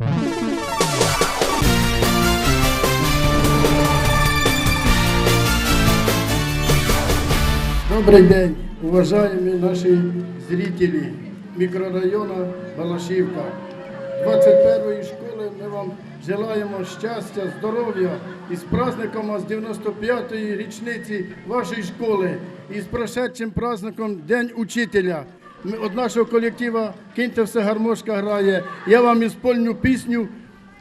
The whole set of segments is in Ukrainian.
Добрий день, уважаемые наши зрители мікрорайону Балашівка. 21-ї школи ми вам желаємо щастя, здоров'я і з праздником вас 95-ї річниці вашої школи і з прошедшим праздником День учителя. Від нашого колектива «Киньте все гармошка грає. Я вам іспольню пісню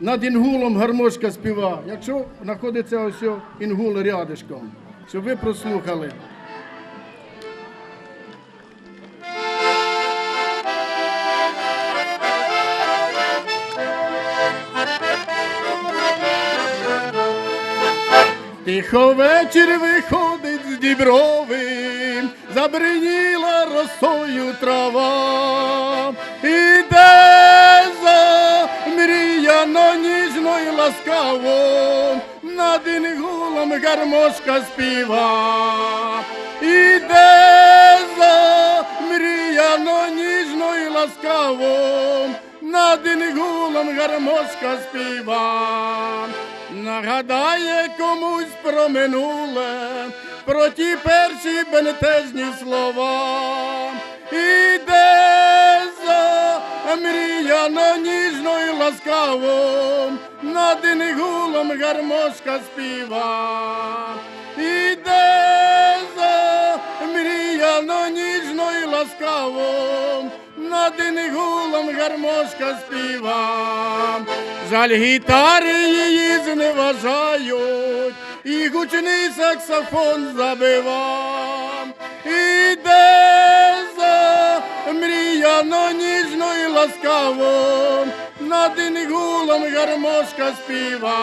над інгулом гармошка співа. Якщо знаходиться ось інгул рядишком, щоб ви прослухали. Тихо вечір виходить з діброви, забриніла росою трава, іде за мріяно ніжно й ласкаво, над інгулом гармошка співа, іде за мріяно ніжно й ласкаво, над інгулом гармошка співа. Нагадає комусь про минуле, про ті перші бентежні слова. Іде за мріяно ніжно й ласкаво, над інгулом гармошка співа. Іде за мріяно ніжно й ласкаво, над інгулом гармошка співа. Жаль, гітари її зневажають, і гучний саксофон забива. Іде за мріяно ніжно і ласкаво, над інгулом гармошка співа.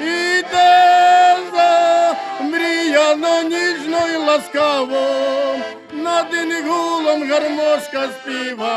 Іде за мріяно ніжно і ласкаво, над інгулом гармошка співа.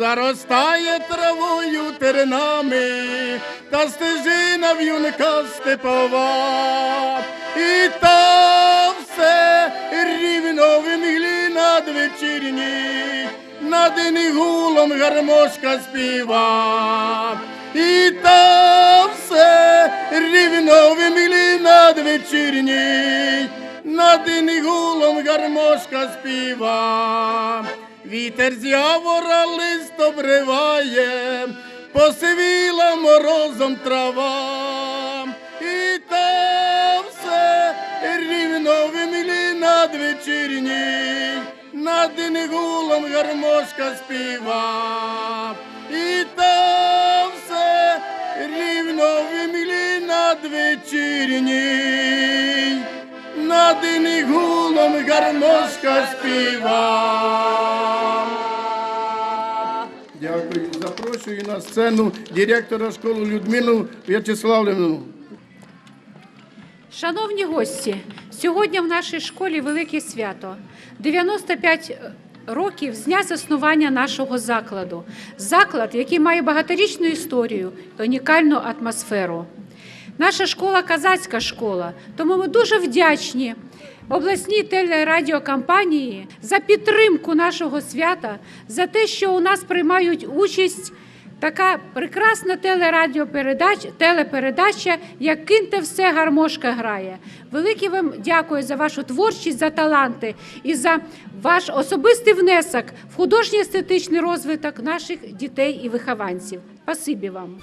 Заростає травою тернами, та стежина в'юнка степова, і та все рівно в мглі надвечірній, над інгулом гармошка співа, і та все рівно в мглі надвечірній, над інгулом гармошка співа. Вітер з явора лист обриває, посивіла морозом трава, і та все рівно в мілі надвечірній, над інгулом гармошка співа, і та все рівно в мілі надвечірній, над інгулом гармошка співа. Дякую. Запрошую на сцену директора школи Людмилу В'ячеславівну. Шановні гості, сьогодні в нашій школі велике свято. 95 років з дня заснування нашого закладу. Заклад, який має багаторічну історію і унікальну атмосферу. Наша школа казацька школа, тому ми дуже вдячні обласній телерадіокомпанії за підтримку нашого свята, за те, що у нас приймають участь така прекрасна телерадіопередача, телепередача, як киньте все гармошка грає. Велике вам дякую за вашу творчість, за таланти і за ваш особистий внесок в художній естетичний розвиток наших дітей і вихованців. Спасибі вам.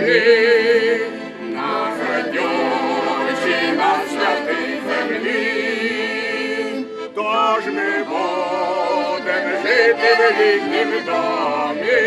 Домі. Народивши на святій землі, тож ми будемо жити в ріднім домі,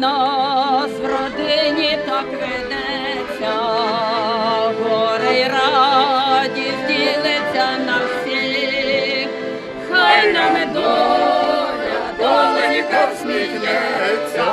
нас в родині так ведеться, горе й радість ділиться на всіх, хай нам доля, доленька всміхнеться,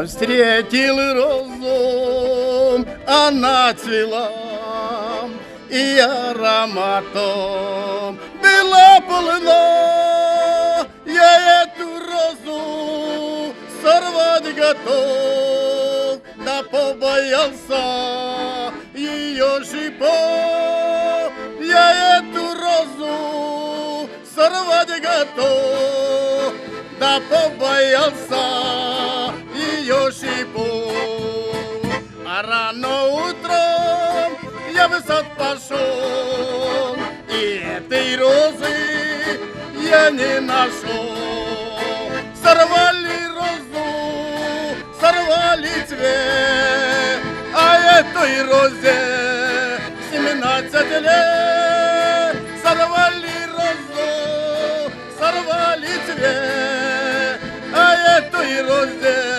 Я встретил розу, она цвела, и ароматом была полна. Я эту розу сорвать готов, да побоялся ее шипов. Я эту розу сорвать готов, да побоялся ее шипов. А рано утром я в сад пошел, и этой розы я не нашел. Сорвали розу, сорвали цвет, а этой розе семнадцать лет. Сорвали розу, сорвали цвет, а этой розе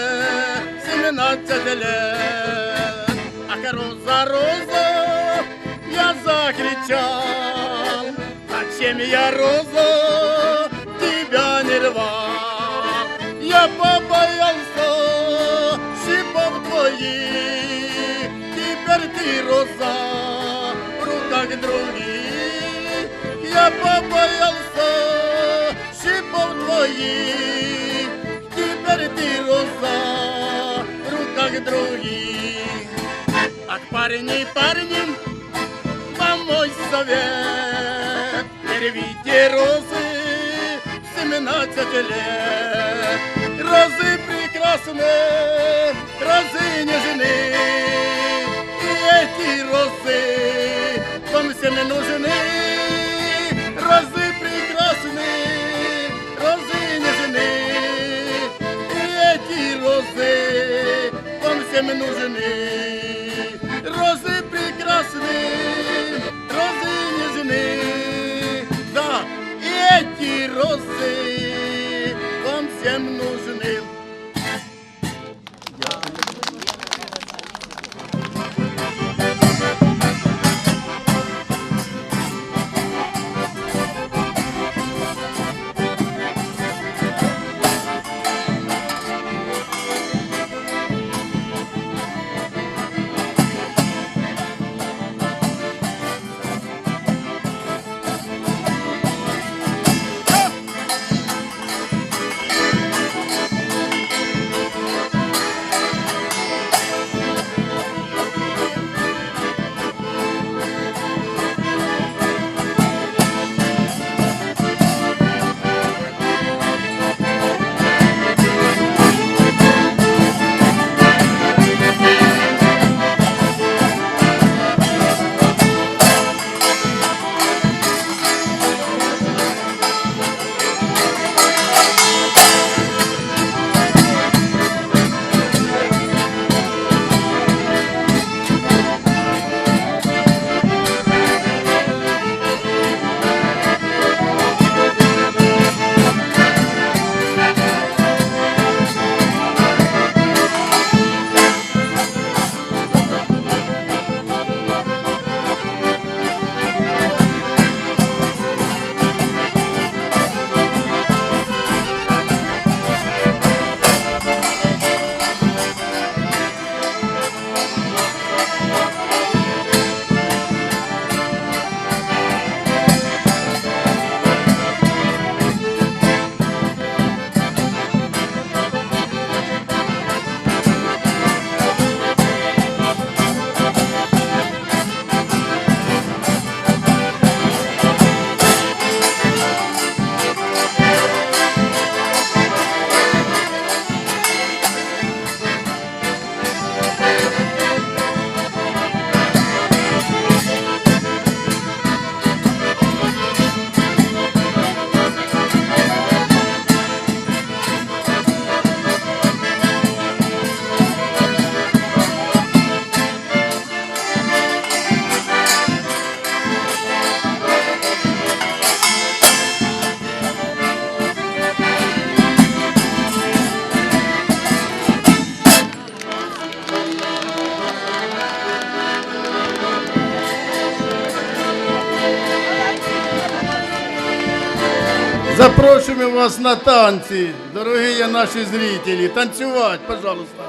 семнадцать лет. Ах, роза, роза, я закричал, зачем я роза тебя не рвал? Я побоялся шипов твоих, теперь ты роза в руках других. Я побоялся шипов твоих, теперь ты роза в руках других. Ах, парни, парни, вам мой совет, рвите розы в 17 лет. Розы прекрасны, розы нежны, и эти розы вам всем нужны. Вас на танці, дорогі наші зрителі. Танцювати, пожалуйста.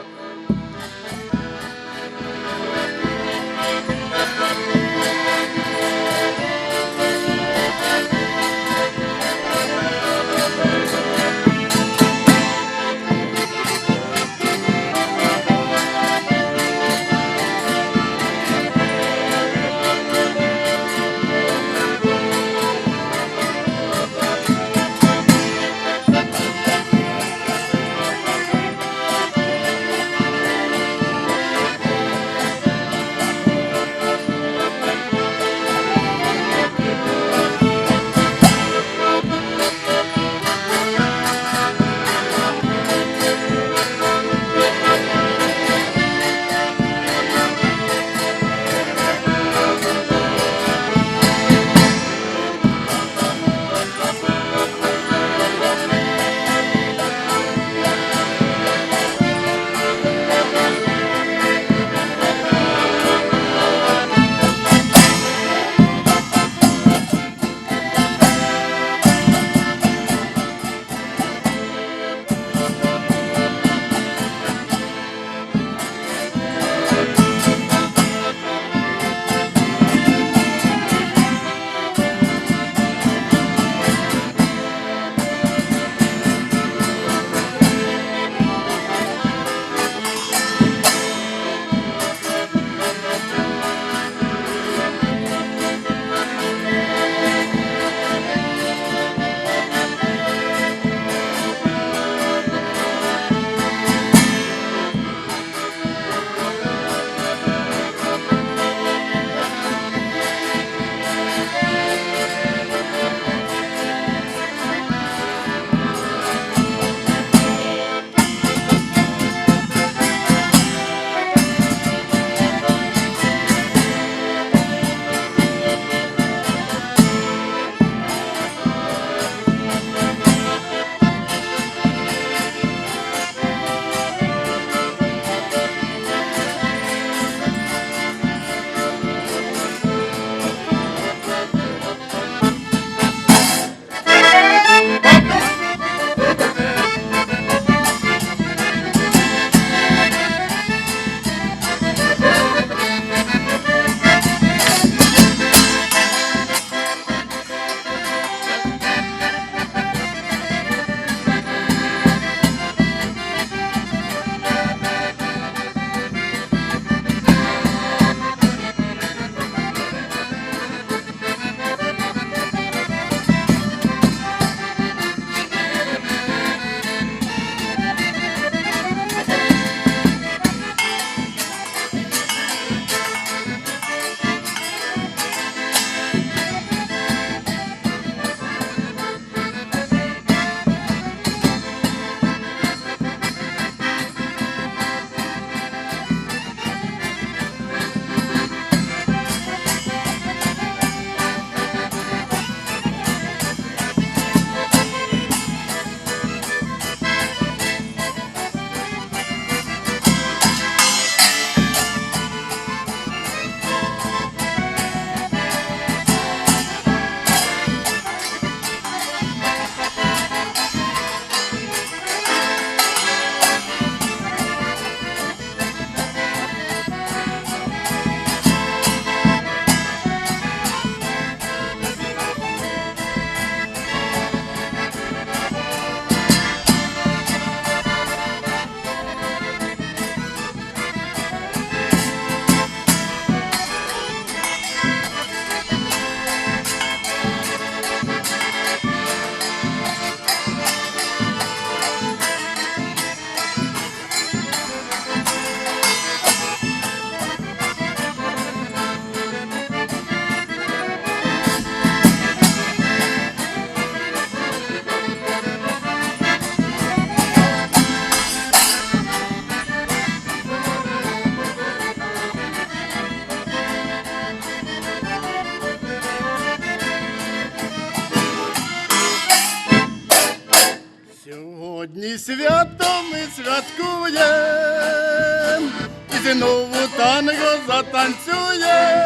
Святкуєм, і знову танго затанцюєм.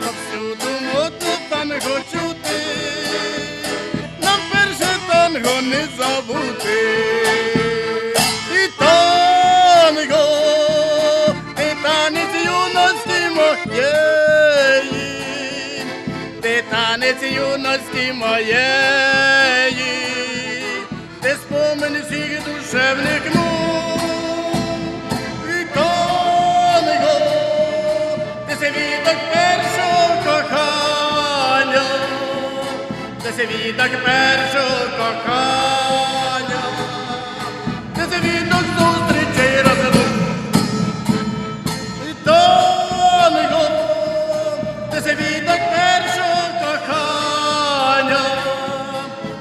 Повсюду модно танго чути, нам перше танго не забути. І танго, ти танець юності моєї, ти танець юності моєї, свідок першого кохання, ти свідок зустрічей розлук. І танго, ти свідок першого кохання,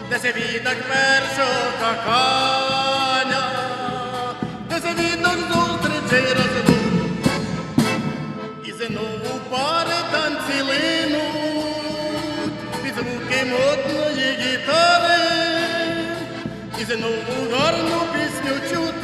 ти свідок першого кохання, ти свідок зустрічей розлук. Звуки модної гітари, і знову гарну пісню чути,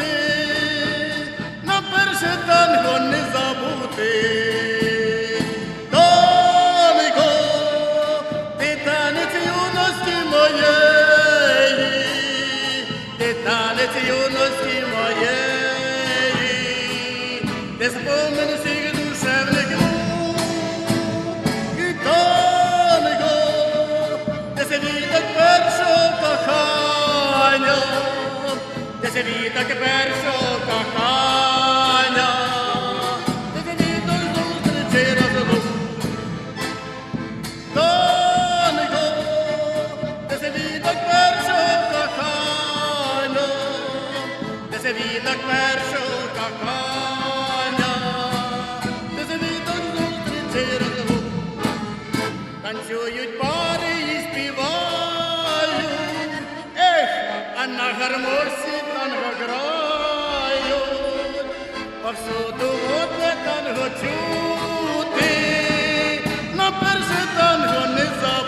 ти свідок першого кохання, ти свідок зустрічі розлук. Першого кохання, ти свідок першого кохання, ти свідок зустрічі розлук. Танцюють пари і співають, ех, а на гармошці танго грають, повсюду одне танго чути, на перше танго не забути.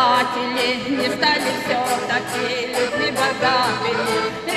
обыватели, не стали все такие люди богатыми.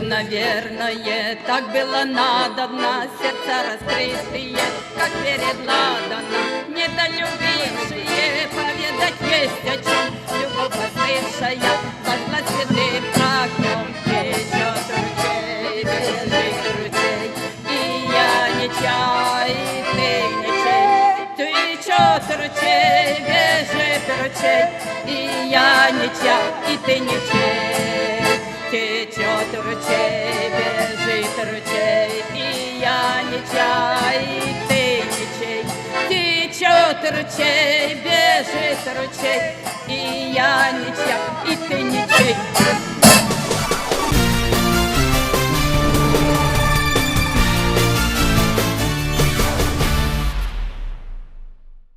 бы, наверное, так было надобно. Сердце раскрытые, как перед ладана Недолюбившие поведать есть о чем. Любовь послышая, пошла цветы огнем. Течет ручей, бежит ручей. И я не чай, и ты не чай Течет ручей, бежит ручей. И я не чай, и ты не чай течет ручей, бежит ручей, и я не чай, и ты не чай. Течет ручей, бежит ручей, и я не чай, и ты не чай.